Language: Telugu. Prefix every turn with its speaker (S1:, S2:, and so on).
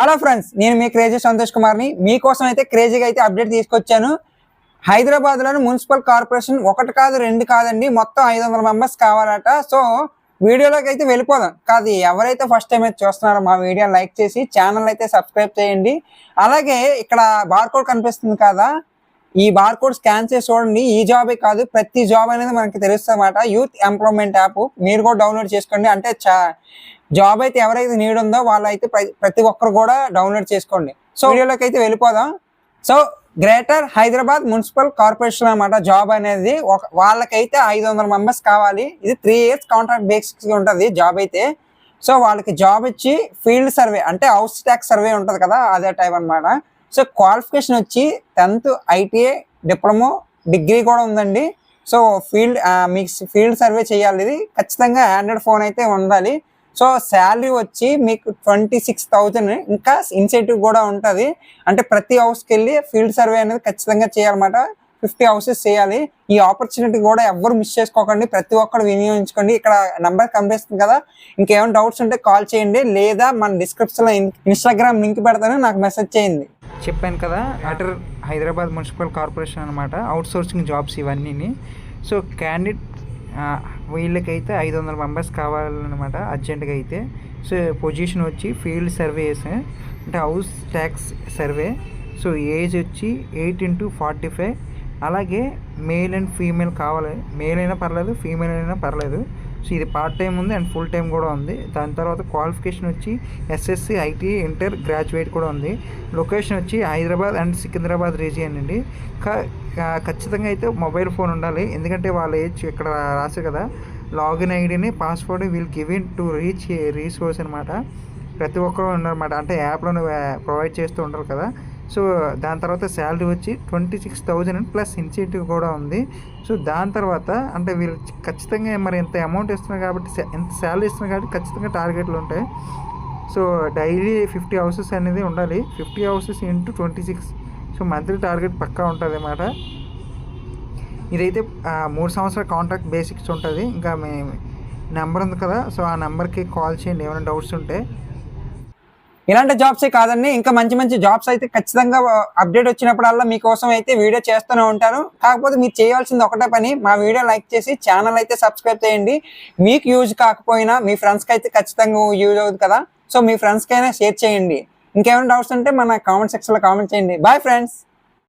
S1: హలో ఫ్రెండ్స్ నేను మీ క్రేజీ సంతోష్ కుమార్ని. మీకోసం అయితే క్రేజీగా అయితే అప్డేట్ తీసుకొచ్చాను. హైదరాబాద్లోని మున్సిపల్ కార్పొరేషన్ ఒకటి కాదు రెండు కాదండి. మొత్తం ఐదు వందల మెంబర్స్ కావాలట. సో వీడియోలోకి అయితే వెళ్ళిపోదాం. కాదు ఎవరైతే ఫస్ట్ టైం అయితే చూస్తున్నారో మా వీడియో లైక్ చేసి ఛానల్ అయితే సబ్స్క్రైబ్ చేయండి. అలాగే ఇక్కడ బార్కోడ్ కనిపిస్తుంది కదా. ఈ బార్కోడ్ స్కాన్ చేసి చూడండి. ఈ జాబే కాదు ప్రతి జాబ్ అనేది మనకి తెలుస్తుంది యూత్ ఎంప్లాయ్మెంట్ యాప్ మీరు కూడా డౌన్లోడ్ చేసుకోండి. అంటే చా జాబ్ అయితే ఎవరైతే నీడ్ ఉందో వాళ్ళైతే ప్రతి ఒక్కరు కూడా డౌన్లోడ్ చేసుకోండి. సో వీడియోలోకి అయితే వెళ్ళిపోదాం. So greater Hyderabad municipal corporation అనమాట జాబ్ అనేది ఒక వాళ్ళకైతే ఐదు వందల మెంబర్స్ కావాలి. ఇది త్రీ ఇయర్స్ కాంట్రాక్ట్ బేసిక్స్ ఉంటుంది జాబ్ అయితే. సో వాళ్ళకి జాబ్ ఇచ్చి ఫీల్డ్ సర్వే అంటే హౌస్ ట్యాక్స్ సర్వే ఉంటుంది కదా అదే టైప్ అన్నమాట. సో క్వాలిఫికేషన్ వచ్చి టెన్త్ ఐటీఐ డిప్లొమో డిగ్రీ కూడా ఉందండి. సో ఫీల్డ్ మీకు ఫీల్డ్ సర్వే చేయాలి. ఇది ఖచ్చితంగా ఆండ్రాయిడ్ ఫోన్ అయితే ఉండాలి. సో శాలరీ వచ్చి మీకు ట్వంటీ సిక్స్ థౌజండ్ ఇంకా ఇన్సెంటివ్ కూడా ఉంటుంది. అంటే ప్రతి హౌస్కి వెళ్ళి ఫీల్డ్ సర్వే అనేది ఖచ్చితంగా చేయాలన్నమాట. ఫిఫ్టీ హౌసెస్ చేయాలి. ఈ ఆపర్చునిటీ కూడా ఎవ్వరు మిస్ చేసుకోకండి. ప్రతి ఒక్కరు వినియోగించుకోండి. ఇక్కడ నెంబర్ కనిపిస్తుంది కదా. ఇంకేమైనా డౌట్స్ ఉంటే కాల్ చేయండి. లేదా మన డిస్క్రిప్షన్లో ఇన్స్టాగ్రామ్ లింక్ పెడతాను. నాకు మెసేజ్ చేయండి.
S2: చెప్పాను కదా అటర్ హైదరాబాద్ మున్సిపల్ కార్పొరేషన్ అనమాట అవుట్ సోర్సింగ్ జాబ్స్ ఇవన్నీ సో క్యాండిడేట్ వీళ్ళకైతే ఐదు వందల మెంబర్స్ కావాలన్నమాట అర్జెంటుగా అయితే. సో పొజిషన్ వచ్చి ఫీల్డ్ సర్వేస్ అంటే house tax survey. So age వచ్చి ఎయిట్ ఇంటూ ఫార్టీ ఫైవ్. అలాగే మేల్ అండ్ ఫీమేల్ కావాలి మేల్ అయినా పర్లేదు ఫీమేల్ అయినా పర్లేదు. సో ఇది పార్ట్ టైం ఉంది అండ్ ఫుల్ టైం కూడా ఉంది. దాని తర్వాత క్వాలిఫికేషన్ వచ్చి ఎస్ఎస్సి ఐటీ ఇంటర్ గ్రాడ్యుయేట్ కూడా ఉంది. లొకేషన్ వచ్చి హైదరాబాద్ అండ్ సికింద్రాబాద్ రీజియన్ అండి. ఖచ్చితంగా అయితే మొబైల్ ఫోన్ ఉండాలి. ఎందుకంటే వాళ్ళ ఏజ్ ఇక్కడ రాశారు కదా. లాగిన్ ఐడిని password will given to reach resource అనమాట ప్రతి ఒక్కరు ఉన్నారన్నమాట. అంటే యాప్లో ప్రొవైడ్ చేస్తూ ఉంటారు కదా. సో దాని తర్వాత శాలరీ వచ్చి twenty six thousand plus incentive కూడా ఉంది. సో దాని తర్వాత అంటే వీళ్ళు ఖచ్చితంగా మరి ఎంత అమౌంట్ ఇస్తున్నారు కాబట్టి ఎంత శాలరీ ఇస్తున్నారు కాబట్టి ఖచ్చితంగా టార్గెట్లు ఉంటాయి. సో డైలీ ఫిఫ్టీ హౌసెస్ అనేది ఉండాలి. Fifty houses into twenty six. So monthly target పక్కా ఉంటుంది అన్నమాట ఇదైతే ఆ, మూడు సంవత్సరాల కాంట్రాక్ట్ బేసిక్స్ ఉంటుంది. ఇంకా మీ నెంబర్ ఉంది కదా సో ఆ నెంబర్కి కాల్ చేయండి. ఏమైనా డౌట్స్ ఉంటే
S1: ఇలాంటి జాబ్సే కాదండి. ఇంకా మంచి మంచి జాబ్స్ అయితే ఖచ్చితంగా అప్డేట్ వచ్చినప్పుడల్లా మీకోసం అయితే వీడియో చేస్తూనే ఉంటాను. కాకపోతే మీరు చేయాల్సింది ఒకటే పని మా వీడియో లైక్ చేసి ఛానల్ అయితే సబ్స్క్రైబ్ చేయండి. మీకు యూజ్ కాకపోయినా మీ ఫ్రెండ్స్కి అయితే ఖచ్చితంగా యూజ్ అవుతుంది కదా. సో మీ ఫ్రెండ్స్కి అయినా షేర్ చేయండి. ఇంకేమైనా డౌట్స్ ఉంటే మన కామెంట్ సెక్షన్లో కామెంట్ చేయండి. Bye friends